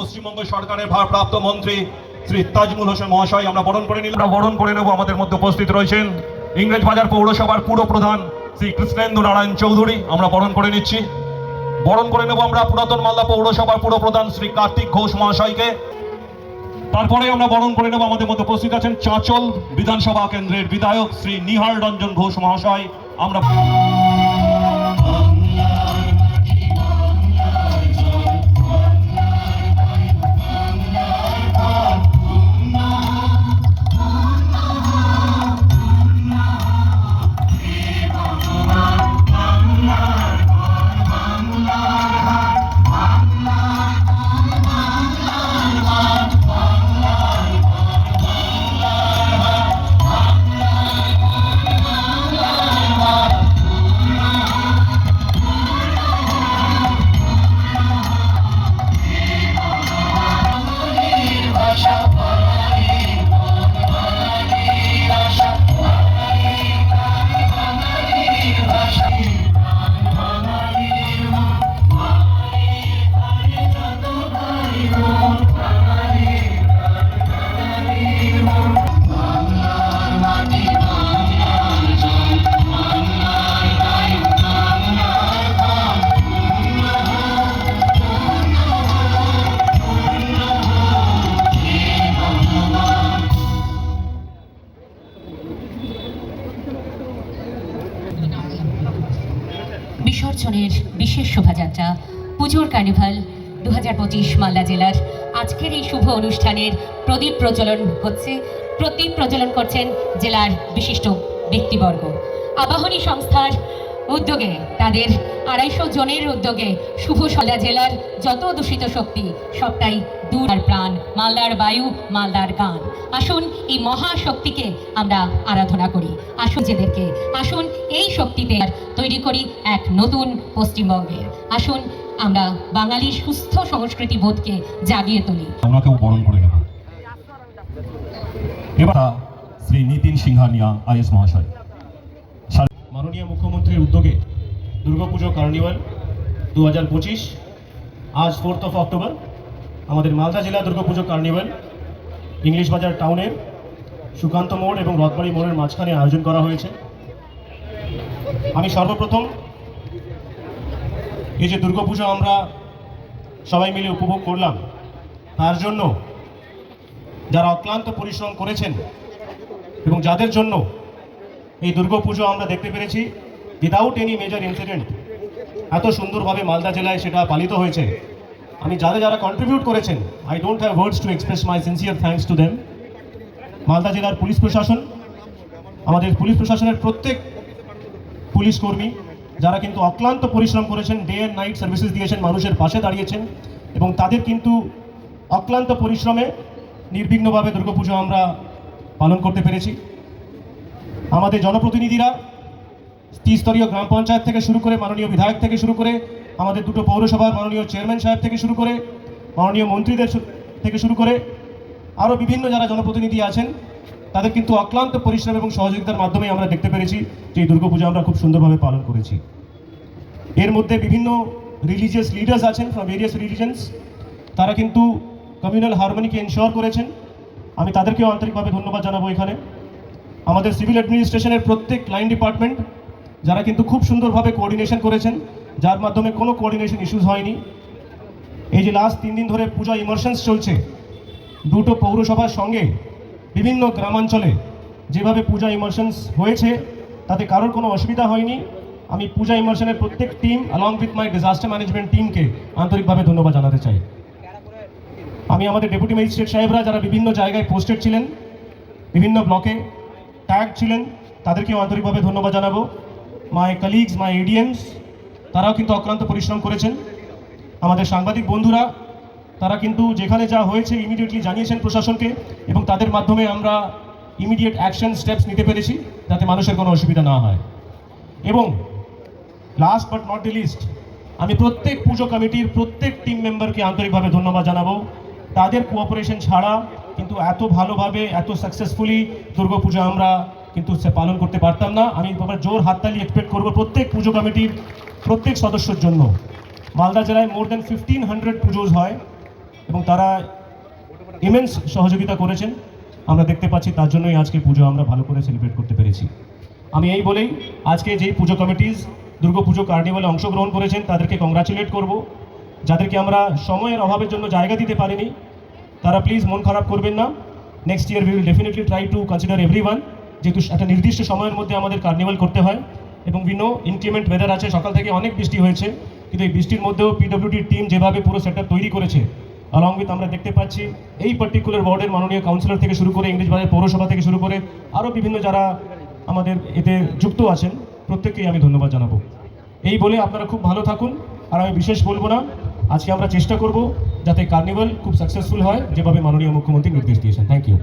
পশ্চিমবঙ্গ সরকারের ভারপ্রাপ্ত মন্ত্রী শ্রী তাজমুল হোসেন মহাশয়, আমরা বরণ করে নিলাম। বরণ করে নেব, আমাদের মধ্যে উপস্থিত রয়েছেন ইংরেজ বাজার পৌরসভার পুরো প্রধান শ্রী কৃষ্ণেন্দু নারায়ণ চৌধুরী। আমরা বরণ করে নিচ্ছি। বরণ করে নেব আমরা পুরাতন মালদা পৌরসভার পুরো প্রধান শ্রী কার্তিক ঘোষ মহাশয়কে। তারপরে আমরা বরণ করে নেব, আমাদের মধ্যে উপস্থিত আছেন চাঁচল বিধানসভা কেন্দ্রের বিধায়ক শ্রী নিহার রঞ্জন ঘোষ মহাশয়। আমরা বিসর্জনের বিশেষ শোভাযাত্রা, পুজোর কার্নিভাল দু হাজার পঁচিশ মালদা জেলার আজকের এই শুভ অনুষ্ঠানের প্রদীপ প্রজ্বলন হচ্ছে। প্রদীপ প্রজ্বলন করছেন জেলার বিশিষ্ট ব্যক্তিবর্গ। আবাহনী সংস্থার উদ্যোগে, তাদের আড়াইশো জনের উদ্যোগে শুভ সলা জেলার যত দূষিত শক্তি, সবটাই দূর প্রাণ, মালদার বায়ু, মালদার গান। আসুন এই মহাশক্তিকে আমরা আরাধনা করি। আসুন জেদেরকে আসুন এই শক্তিতে তৈরি করি এক নতুন পশ্চিমবঙ্গের। আসুন আমরা বাঙালির সুস্থ সংস্কৃতি বোধকে জাগিয়ে তুলি। এবার শ্রী নীতিন সিংহানিয়া, আইএস মহাশয়। মুখ্যমন্ত্রীর উদ্যোগে দুর্গাপুজো কার্নিভাল দু হাজার পঁচিশ, আজ ফোর্থ অফ অক্টোবর। আমাদের মালদা জেলা দুর্গাপুজো কার্নিভাল, ইংলিশ বাজার টাউনের সুকান্ত মোড় এবং রথবাড়ি মোড়ের মাঝখানে আয়োজন করা হয়েছে। আমি সর্বপ্রথম এই যে দুর্গাপুজো আমরা সবাই মিলে উপভোগ করলাম, তার জন্য যারা অক্লান্ত পরিশ্রম করেছেন এবং যাদের জন্য এই দুর্গাপুজো আমরা দেখতে পেরেছি উইদাউট এনি মেজর ইনসিডেন্ট এত সুন্দরভাবে মালদা জেলায় সেটা পালিত হয়েছে। আমি যারা যারা কন্ট্রিবিউট করেছেন I don't have words to express my sincere thanks to them Malda জেলার পুলিশ প্রশাসন, আমাদের পুলিশ প্রশাসনের প্রত্যেক পুলিশ কর্মী, যারা কিন্তু অক্লান্ত পরিশ্রম করেছেন ডে অ্যান্ড নাইট সার্ভিসেস দিয়েছেন, মানুষের পাশে দাঁড়িয়েছেন, এবং তাদের কিন্তু অক্লান্ত পরিশ্রমে নির্বিঘ্নভাবে দুর্গাপুজো আমরা পালন করতে পেরেছি। আমাদের জনপ্রতিনিধিরা, ত্রিস্তরীয় গ্রাম পঞ্চায়েত থেকে শুরু করে, মাননীয় বিধায়ক থেকে শুরু করে, আমাদের দুটো পৌরসভার মাননীয় চেয়ারম্যান সাহেব থেকে শুরু করে, মাননীয় মন্ত্রীদের থেকে শুরু করে, আরও বিভিন্ন যারা জনপ্রতিনিধি আছেন, তাদের কিন্তু অক্লান্ত পরিশ্রম এবং সহযোগিতার মাধ্যমে আমরা দেখতে পেরেছি যে এই দুর্গাপূজা আমরা খুব সুন্দরভাবে পালন করেছি। এর মধ্যে বিভিন্ন রিলিজিয়াস লিডার্স আছেন ফ্রম ভেরিয়াস রিলিজনস তারা কিন্তু কমিউনাল হারমোনিকে এনশিওর করেছেন। আমি তাদেরকেও আন্তরিকভাবে ধন্যবাদ জানাব এখানে। আমাদের সিভিল অ্যাডমিনিস্ট্রেশনের প্রত্যেক লাইন ডিপার্টমেন্ট, যারা কিন্তু খুব সুন্দরভাবে কোঅর্ডিনেশন করেছেন, যার মাধ্যমে কোনো কোঅর্ডিনেশন ইস্যুস হয়নি। এই যে লাস্ট তিন দিন ধরে পূজা ইমার্শনস চলছে, দুটো পৌরসভার সঙ্গে বিভিন্ন গ্রামাঞ্চলে যেভাবে পূজা ইমার্শনস হয়েছে, তাতে কারোর কোনো অসুবিধা হয়নি। আমি পূজা ইমার্শনের প্রত্যেক team along with my disaster management টিমকে আন্তরিকভাবে ধন্যবাদ জানাতে চাই। আমি আমাদের ডেপুটি ম্যাজিস্ট্রেট সাহেবরা, যারা বিভিন্ন জায়গায় পোস্টেড ছিলেন, বিভিন্ন ব্লকে ট্যাগ ছিলেন, তাদেরকেও আন্তরিকভাবে ধন্যবাদ জানাব। মাই কালিগস মাই এডিএমস তারাও কিন্তু অক্রান্ত পরিশ্রম করেছেন। আমাদের সাংবাদিক বন্ধুরা, তারা কিন্তু যেখানে যা হয়েছে ইমিডিয়েটলি জানিয়েছেন প্রশাসনকে এবং তাদের মাধ্যমে আমরা ইমিডিয়েট অ্যাকশন স্টেপস নিতে পেরেছি যাতে মানুষের কোনো অসুবিধা না হয়। এবং last but not the least আমি প্রত্যেক পুজো কমিটির প্রত্যেক টিম মেম্বারকে আন্তরিকভাবে ধন্যবাদ জানাব। তাদের কোঅপারেশন ছাড়া কিন্তু এত ভালোভাবে, এত সাকসেসফুলি দুর্গাপূজা আমরা কিন্তু সে পালন করতে পারতাম না। আমি জোর হাততালি এক্সপেক্ট করব প্রত্যেক পুজো কমিটির, প্রত্যেক সদস্যর জন্য। মালদা জেলায় মোর দেন ফিফটিন হান্ড্রেড পুজোজ হয় এবং তারা ইমেন্স সহযোগিতা করেছেন। আমরা দেখতে পাচ্ছি তার জন্যই আজকে পুজো আমরা ভালো করে সেলিব্রেট করতে পেরেছি। আমি এই বলেই আজকে যেই পুজো কমিটিস দুর্গা পুজো কার্নিভালে অংশগ্রহণ করেছেন, তাদেরকে কংগ্রাচুলেট করব। যাদেরকে আমরা সময়ের অভাবের জন্য জায়গা দিতে পারিনি তারা প্লিজ মন খারাপ করবেন না। Next year we will definitely try to consider every one যেহেতু একটা নির্দিষ্ট সময়ের মধ্যে আমাদের কার্নিভাল করতে হয়। এবং উই নো ইনক্রিমেন্ট ওয়েদার আছে, সকাল থেকে অনেক বৃষ্টি হয়েছে। কিন্তু এই বৃষ্টির মধ্যেও পিডব্লিউডির টিম যেভাবে পুরো সেট তৈরি করেছে অলং উইথ আমরা দেখতে পাচ্ছি এই পার্টিকুলার ওয়ার্ডের মাননীয় কাউন্সিলর থেকে শুরু করে, ইংরেজবাজার পৌরসভা থেকে শুরু করে আরও বিভিন্ন যারা আমাদের এতে যুক্ত আছেন, প্রত্যেককেই আমি ধন্যবাদ জানাব। এই বলে আপনারা খুব ভালো থাকুন, আর আমি বিশেষ বলব না আজকে আমরা চেষ্টা করব যাতে কার্নিভাল খুব সাকসেসফুল হয়, যেভাবে মাননীয় মুখ্যমন্ত্রী নির্দেশ দিয়েছেন। Thank you